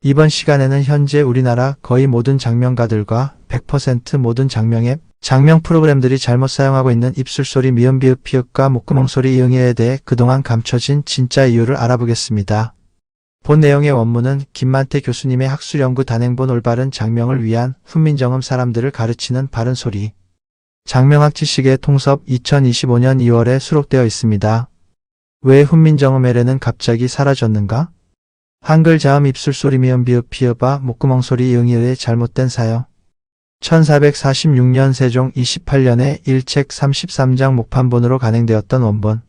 이번 시간에는 현재 우리나라 거의 모든 장명가들과 100% 모든 장명앱, 장명 프로그램들이 잘못 사용하고 있는 입술소리 미음 비읍 피읍과 목구멍 소리 이응에에 대해 그동안 감춰진 진짜 이유를 알아보겠습니다. 본 내용의 원문은 김만태 교수님의 학술연구 단행본 올바른 장명을 위한 훈민정음 사람들을 가르치는 바른 소리. 장명학 지식의 통섭 2025년 2월에 수록되어 있습니다. 왜 훈민정음에레는 갑자기 사라졌는가? 한글 자음 입술 소리 미음 비읍 피읍아 목구멍 소리 이응이의 잘못된 사용. 1446년 세종 28년에 1책 33장 목판본으로 간행되었던 원본.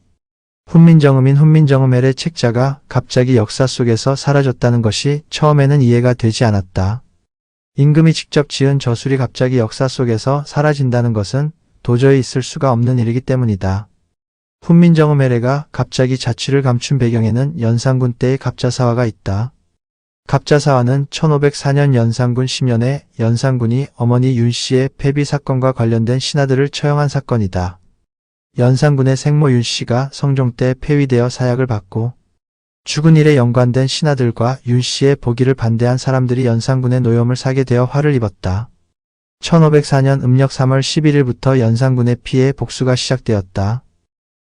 훈민정음인 훈민정음엘의 책자가 갑자기 역사 속에서 사라졌다는 것이 처음에는 이해가 되지 않았다. 임금이 직접 지은 저술이 갑자기 역사 속에서 사라진다는 것은 도저히 있을 수가 없는 일이기 때문이다. 훈민정음에레가 갑자기 자취를 감춘 배경에는 연산군 때의 갑자사화가 있다. 갑자사화는 1504년 연산군 10년에 연산군이 어머니 윤씨의 폐비 사건과 관련된 신하들을 처형한 사건이다. 연산군의 생모 윤씨가 성종 때 폐위되어 사약을 받고 죽은 일에 연관된 신하들과 윤씨의 보기를 반대한 사람들이 연산군의 노염을 사게 되어 화를 입었다. 1504년 음력 3월 11일부터 연산군의 피해 복수가 시작되었다.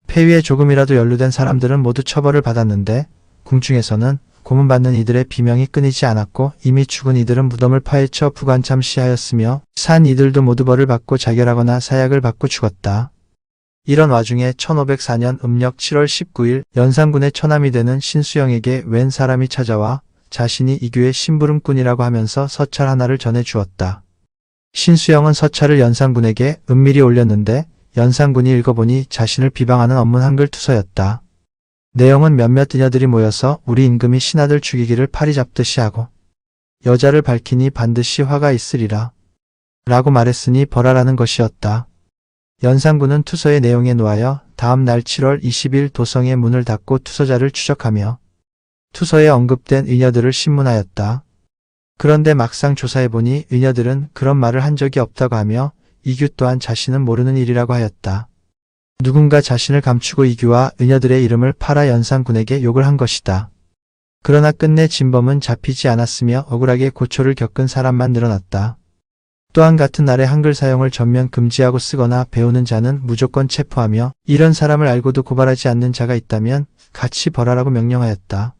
폐위에 조금이라도 연루된 사람들은 모두 처벌을 받았는데 궁중에서는 고문받는 이들의 비명이 끊이지 않았고 이미 죽은 이들은 무덤을 파헤쳐 부관참시하였으며 산 이들도 모두 벌을 받고 자결하거나 사약을 받고 죽었다. 이런 와중에 1504년 음력 7월 19일 연산군의 처남이 되는 신수영에게 웬 사람이 찾아와 자신이 이교의 심부름꾼이라고 하면서 서찰 하나를 전해 주었다. 신수영은 서찰을 연산군에게 은밀히 올렸는데 연산군이 읽어보니 자신을 비방하는 업문 한글 투서였다. 내용은 몇몇 드녀들이 모여서 우리 임금이 신하들 죽이기를 파리 잡듯이 하고 여자를 밝히니 반드시 화가 있으리라 라고 말했으니 벌하라는 것이었다. 연산군은 투서의 내용에 놓아여 다음 날 7월 20일 도성의 문을 닫고 투서자를 추적하며 투서에 언급된 의녀들을 신문하였다. 그런데 막상 조사해보니 의녀들은 그런 말을 한 적이 없다고 하며 이규 또한 자신은 모르는 일이라고 하였다. 누군가 자신을 감추고 이규와 의녀들의 이름을 팔아 연산군에게 욕을 한 것이다. 그러나 끝내 진범은 잡히지 않았으며 억울하게 고초를 겪은 사람만 늘어났다. 또한 같은 날에 한글 사용을 전면 금지하고 쓰거나 배우는 자는 무조건 체포하며 이런 사람을 알고도 고발하지 않는 자가 있다면 같이 벌하라고 명령하였다.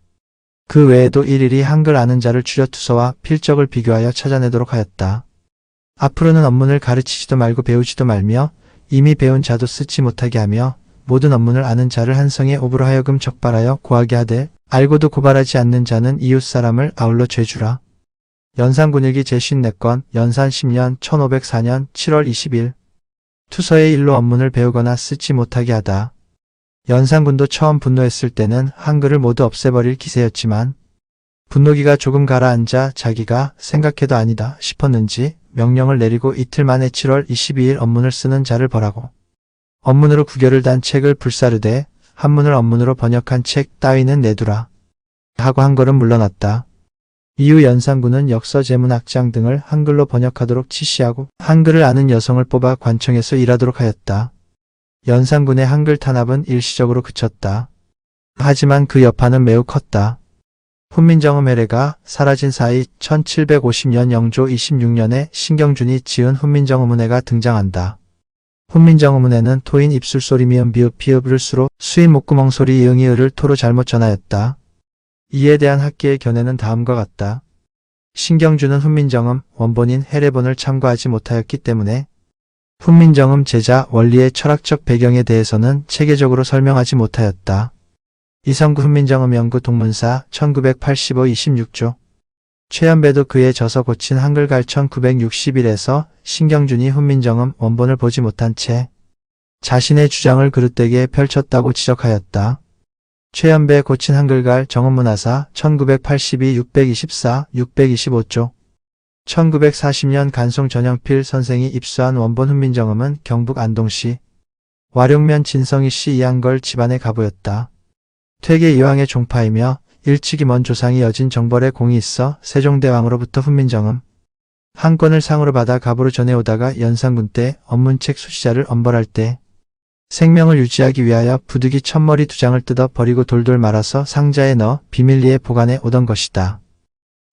그 외에도 일일이 한글 아는 자를 추려 투서와 필적을 비교하여 찾아내도록 하였다. 앞으로는 업문을 가르치지도 말고 배우지도 말며 이미 배운 자도 쓰지 못하게 하며 모든 업문을 아는 자를 한성의 옵으로 하여금 적발하여 고하게 하되 알고도 고발하지 않는 자는 이웃 사람을 아울러 죄주라. 연산군일기 제54건 연산 10년 1504년 7월 20일 투서의 일로 업문을 배우거나 쓰지 못하게 하다. 연산군도 처음 분노했을 때는 한글을 모두 없애버릴 기세였지만 분노기가 조금 가라앉아 자기가 생각해도 아니다 싶었는지 명령을 내리고 이틀 만에 7월 22일 업문을 쓰는 자를 벌하고 업문으로 구결을 단 책을 불사르되 한문을 업문으로 번역한 책 따위는 내두라 하고 한 걸음 물러났다. 이후 연산군은 역서 제문학장 등을 한글로 번역하도록 지시하고 한글을 아는 여성을 뽑아 관청에서 일하도록 하였다. 연산군의 한글 탄압은 일시적으로 그쳤다. 하지만 그 여파는 매우 컸다. 훈민정음 해례가 사라진 사이 1750년 영조 26년에 신경준이 지은 훈민정음은혜가 등장한다. 훈민정음은혜는 토인 입술소리 미음 비읍 피읍을 수로 수인 목구멍 소리 이응이 을을 토로 잘못 전하였다. 이에 대한 학계의 견해는 다음과 같다. 신경준은 훈민정음 원본인 해례본을 참고하지 못하였기 때문에 훈민정음 제자 원리의 철학적 배경에 대해서는 체계적으로 설명하지 못하였다. 이성구 훈민정음 연구 동문사 1985-26조 최연배도 그에 져서 고친 한글 갈천 961에서 신경준이 훈민정음 원본을 보지 못한 채 자신의 주장을 그릇되게 펼쳤다고 지적하였다. 최연배 고친 한글갈 정원문화사 1982-624-625조 1940년 간송 전영필 선생이 입수한 원본 훈민정음은 경북 안동시 와룡면 진성희 씨 이한걸 집안의 가보였다. 퇴계 이황의 종파이며 일찍이 먼 조상이 여진 정벌에 공이 있어 세종대왕으로부터 훈민정음 한 권을 상으로 받아 갑으로 전해오다가 연산군 때 업문책 수시자를 엄벌할 때 생명을 유지하기 위하여 부득이 첫머리 두 장을 뜯어 버리고 돌돌 말아서 상자에 넣어 비밀리에 보관해 오던 것이다.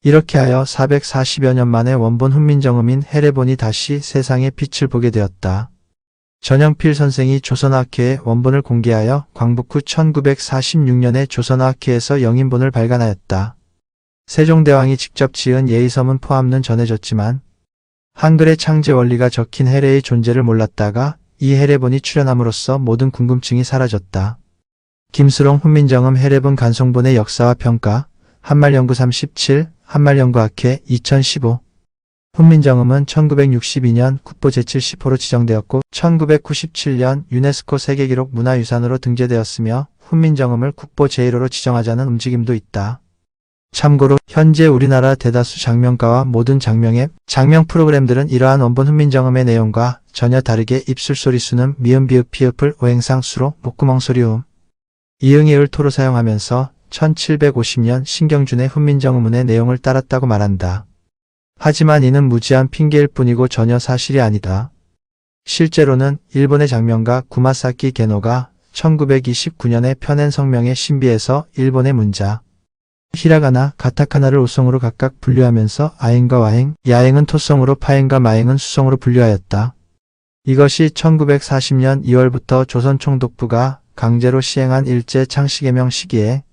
이렇게 하여 440여 년 만에 원본 훈민정음인 헤레본이 다시 세상의 빛을 보게 되었다. 전영필 선생이 조선학회에 원본을 공개하여 광복 후 1946년에 조선학회에서 영인본을 발간하였다. 세종대왕이 직접 지은 예의섬은 포함는 전해졌지만 한글의 창제 원리가 적힌 해례의 존재를 몰랐다가 이 해례본이 출현함으로써 모든 궁금증이 사라졌다. 김수롱 훈민정음 해례본 간송본의 역사와 평가 한말연구 37 한말연구학회 2015 훈민정음은 1962년 국보 제70호로 지정되었고 1997년 유네스코 세계기록 문화유산으로 등재되었으며 훈민정음을 국보 제1호로 지정하자는 움직임도 있다. 참고로 현재 우리나라 대다수 장명가와 모든 장명앱, 장명 프로그램들은 이러한 원본 훈민정음의 내용과 전혀 다르게 입술소리 수는 미음 비읍 피읍을 오행상 수로 목구멍 소리 음, 이응이을 토로 사용하면서 1750년 신경준의 훈민정음문의 내용을 따랐다고 말한다. 하지만 이는 무지한 핑계일 뿐이고 전혀 사실이 아니다. 실제로는 일본의 장명가 구마사키 게노가 1929년에 펴낸 성명의 신비에서 일본의 문자, 히라가나, 가타카나를 오성으로 각각 분류하면서 아행과 와행, 야행은 토성으로 파행과 마행은 수성으로 분류하였다. 이것이 1940년 2월부터 조선 총독부가 강제로 시행한 일제 창씨개명 시기에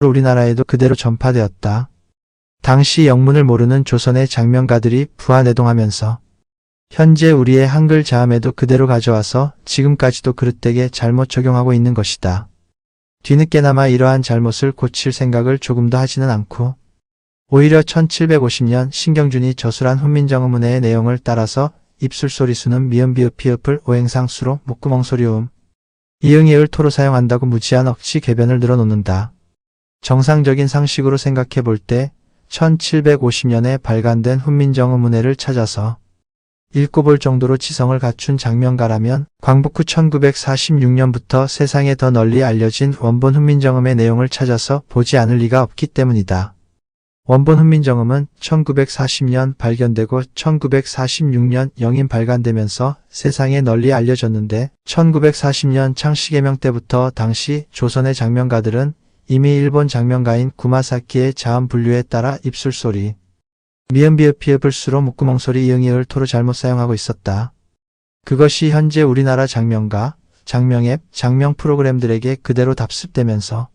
우리나라에도 그대로 전파되었다. 당시 영문을 모르는 조선의 장명가들이 부하내동하면서 현재 우리의 한글 자음에도 그대로 가져와서 지금까지도 그릇되게 잘못 적용하고 있는 것이다. 뒤늦게나마 이러한 잘못을 고칠 생각을 조금도 하지는 않고 오히려 1750년 신경준이 저술한 훈민정음문의 내용을 따라서 입술소리 수는 미음 비읍 피읍을 오행상 수로 목구멍 소리음 이응이을 토로 사용한다고 무지한 억지 개변을 늘어놓는다. 정상적인 상식으로 생각해 볼 때 1750년에 발간된 훈민정음문회를 찾아서 읽고 볼 정도로 지성을 갖춘 장명가라면 광복 후 1946년부터 세상에 더 널리 알려진 원본 훈민정음의 내용을 찾아서 보지 않을 리가 없기 때문이다. 원본 훈민정음은 1940년 발견되고 1946년 영인 발간되면서 세상에 널리 알려졌는데 1940년 창시개명 때부터 당시 조선의 장명가들은 이미 일본 장명가인 구마사키의 자음 분류에 따라 입술 소리, 미음 비읍 피읍 을 수로 목구멍 소리 이응이을 토로 잘못 사용하고 있었다. 그것이 현재 우리나라 장명가, 장명앱, 장명 프로그램들에게 그대로 답습되면서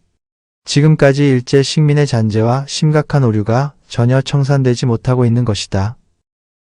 지금까지 일제 식민의 잔재와 심각한 오류가 전혀 청산되지 못하고 있는 것이다.